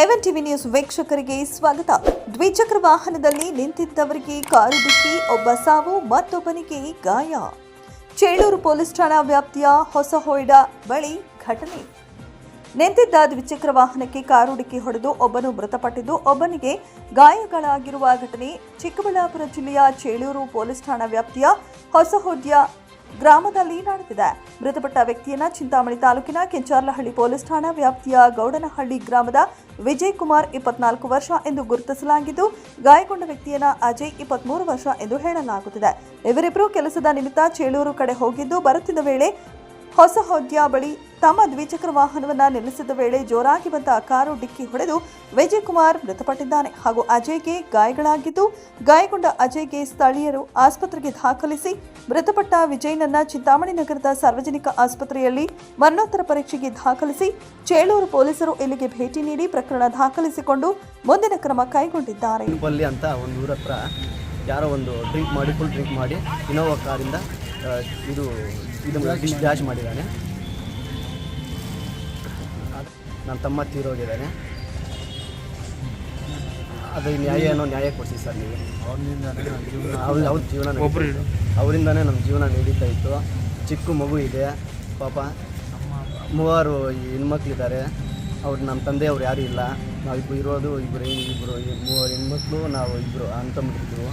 ಎವನ್ TV news ವೀಕ್ಷಕರಿಗೆ ಸ್ವಾಗತ. ದ್ವಿಚಕ್ರ ವಾಹನದಲ್ಲಿ ನಿಂತಿದ್ದವರಿಗೆ ಕಾರು ಡಿಕ್ಕಿ ಒಬ್ಬ ಸಾವು, ಮತ್ತೊಬ್ಬನಿಗೆ ಗಾಯ. ಚೇಳೂರು ಪೊಲೀಸ್ ಠಾಣಾ ವ್ಯಾಪ್ತಿಯ ಹೊಸಹೊಯ್ಡ ಬಳಿ ಘಟನೆ. ನಿಂತಿದ್ದ ದ್ವಿಚಕ್ರ ವಾಹನಕ್ಕೆ ಕಾರು ಡಿಕ್ಕಿ ಹೊಡೆದು ಒಬ್ಬನು ಮೃತಪಟ್ಟಿದ್ದು, ಒಬ್ಬನಿಗೆ ಗಾಯಗಳಾಗಿರುವ ಘಟನೆ ಚಿಕ್ಕಬಳ್ಳಾಪುರ ಜಿಲ್ಲೆಯ ಚೇಳೂರು ಪೊಲೀಸ್ ಠಾಣಾ ವ್ಯಾಪ್ತಿಯ ಹೊಸಹೊಡ್ಯ ಗ್ರಾಮದಲ್ಲಿ ನಡೆದಿದೆ. ಮೃತಪಟ್ಟ ವ್ಯಕ್ತಿಯನ್ನ ಚಿಂತಾಮಣಿ ತಾಲೂಕಿನ ಕೆಂಚಾರ್ಲಹಳ್ಳಿ ಪೊಲೀಸ್ ಠಾಣಾ ವ್ಯಾಪ್ತಿಯ ಗೌಡನಹಳ್ಳಿ ಗ್ರಾಮದ ವಿಜಯ್ ಕುಮಾರ್ ಇಪ್ಪತ್ನಾಲ್ಕು ವರ್ಷ ಎಂದು ಗುರುತಿಸಲಾಗಿದ್ದು, ಗಾಯಗೊಂಡ ವ್ಯಕ್ತಿಯನ್ನ ಅಜಯ್ ಇಪ್ಪತ್ಮೂರು ವರ್ಷ ಎಂದು ಹೇಳಲಾಗುತ್ತಿದೆ. ಇವರಿಬ್ಬರು ಕೆಲಸದ ನಿಮಿತ್ತ ಚೇಳೂರು ಕಡೆ ಹೋಗಿದ್ದು, ಬರುತ್ತಿದ್ದ ವೇಳೆ ಹೊಸಹೊಡ್ಯ ಬಳಿ ತಮ್ಮ ದ್ವಿಚಕ್ರ ವಾಹನವನ್ನ ನಿಲ್ಲಿಸಿದ ವೇಳೆ ಜೋರಾಗಿ ಬಂದ ಕಾರು ಡಿಕ್ಕಿ ಹೊಡೆದು ವಿಜಯ್ ಕುಮಾರ್ ಮೃತಪಟ್ಟಿದ್ದಾನೆ ಹಾಗೂ ಅಜಯ್ಗೆ ಗಾಯಗಳಾಗಿದ್ದು, ಗಾಯಗೊಂಡ ಅಜಯ್ಗೆ ಸ್ಥಳೀಯರು ಆಸ್ಪತ್ರೆಗೆ ದಾಖಲಿಸಿ ಮೃತಪಟ್ಟ ವಿಜಯ್ನನ್ನ ಚಿಂತಾಮಣಿ ನಗರದ ಸಾರ್ವಜನಿಕ ಆಸ್ಪತ್ರೆಯಲ್ಲಿ ಮರಣೋತ್ತರ ಪರೀಕ್ಷೆಗೆ ದಾಖಲಿಸಿ ಚೇಳೂರು ಪೊಲೀಸರು ಇಲ್ಲಿಗೆ ಭೇಟಿ ನೀಡಿ ಪ್ರಕರಣ ದಾಖಲಿಸಿಕೊಂಡು ಮುಂದಿನ ಕ್ರಮ ಕೈಗೊಂಡಿದ್ದಾರೆ. ಅಂತ ಒಂದು ಯಾರೋ ಒಂದು ಡ್ರಿಂಕ್ ಮಾಡಿ ಫುಲ್ ಡ್ರಿಂಕ್ ಮಾಡಿ ಇನೋವಾ ಕಾರಿಂದ ಇದು ಇದು ಡ್ಯಾಶ್ ಮಾಡಿದ್ದಾನೆ. ನನ್ನ ತಮ್ಮ ತೀರೋಗಿದ್ದಾನೆ. ಅದು ನ್ಯಾಯ ಏನೋ ನ್ಯಾಯ ಕೊಡಿಸಿ ಸರ್ ನೀವು. ಅವ್ರ ಅವ್ರ ಜೀವನ ಅವರಿಂದನೇ ನಮ್ಮ ಜೀವನ ನಡೀತಾ ಇತ್ತು. ಚಿಕ್ಕ ಮಗು ಇದೆ ಪಾಪ. ಮೂವರು ಹೆಣ್ಮಕ್ಳಿದ್ದಾರೆ. ಅವ್ರು ನಮ್ಮ ತಂದೆ ಅವ್ರು ಯಾರೂ ಇಲ್ಲ. ನಾವಿಬ್ಬರು ಇರೋದು ಇಬ್ಬರು ಇಬ್ಬರು ಮೂವರು ಹೆಣ್ಮಕ್ಳು ನಾವು ಇಬ್ಬರು ಅಂತಂಬಿಟ್ಟಿದ್ವು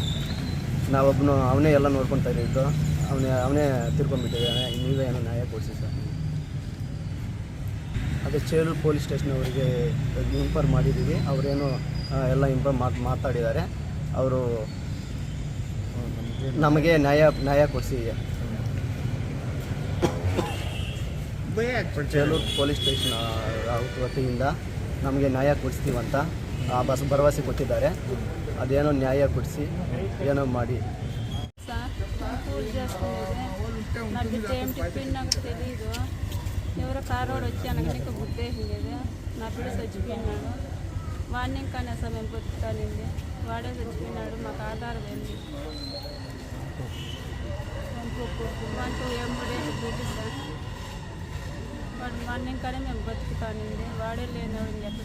ನಾವೊಬ್ಬನು ಅವನೇ ಎಲ್ಲ ನೋಡ್ಕೊತಾ ಇದ್ದು ಅವನೇ ಅವನೇ ತಿರ್ಕೊಂಡ್ಬಿಟ್ಟಿದ್ದಾನೆ. ನೀವೇ ಏನೋ ನ್ಯಾಯ ಕೊಡಿಸಿ ಸರ್. ಅದು ಚೇಳೂರು ಪೊಲೀಸ್ ಸ್ಟೇಷನ್ ಅವರಿಗೆ ಇನ್ಫಾರ್ಮ್ ಮಾಡಿದ್ದೀವಿ. ಅವರೇನು ಎಲ್ಲ ಇನ್ಫಾರ್ಮ್ ಮಾತು ಮಾತಾಡಿದ್ದಾರೆ. ಅವರು ನಮಗೆ ನ್ಯಾಯ ನ್ಯಾಯ ಕೊಡಿಸಿ. ಚೇಳೂರು ಪೊಲೀಸ್ ಸ್ಟೇಷನ್ ವತಿಯಿಂದ ನಮಗೆ ನ್ಯಾಯ ಕೊಡಿಸ್ತೀವಂತ ಆ ಬಸ್ ಭರವಸೆ ಕೊಟ್ಟಿದ್ದಾರೆ. ಅದೇನೋ ನ್ಯಾಯ ಕೊಡಿಸಿ ಏನೋ ಮಾಡಿ. ఎవరో కారోడు వచ్చి అనగానే గుర్తేసింది లేదు నా పిల్ల చచ్చిపోయినాడు. వాడిని ఇంకా అసలు మేము బతుకుతానండి. వాడే చచ్చిపోయినాడు. మాకు ఆధారం ఏంది? వాడితో ఎంబడే బిడ్డ వాడు వాడిని ఇంకానే మేము బతుకుతానండి. వాడే లేనివాడు ఎట్లా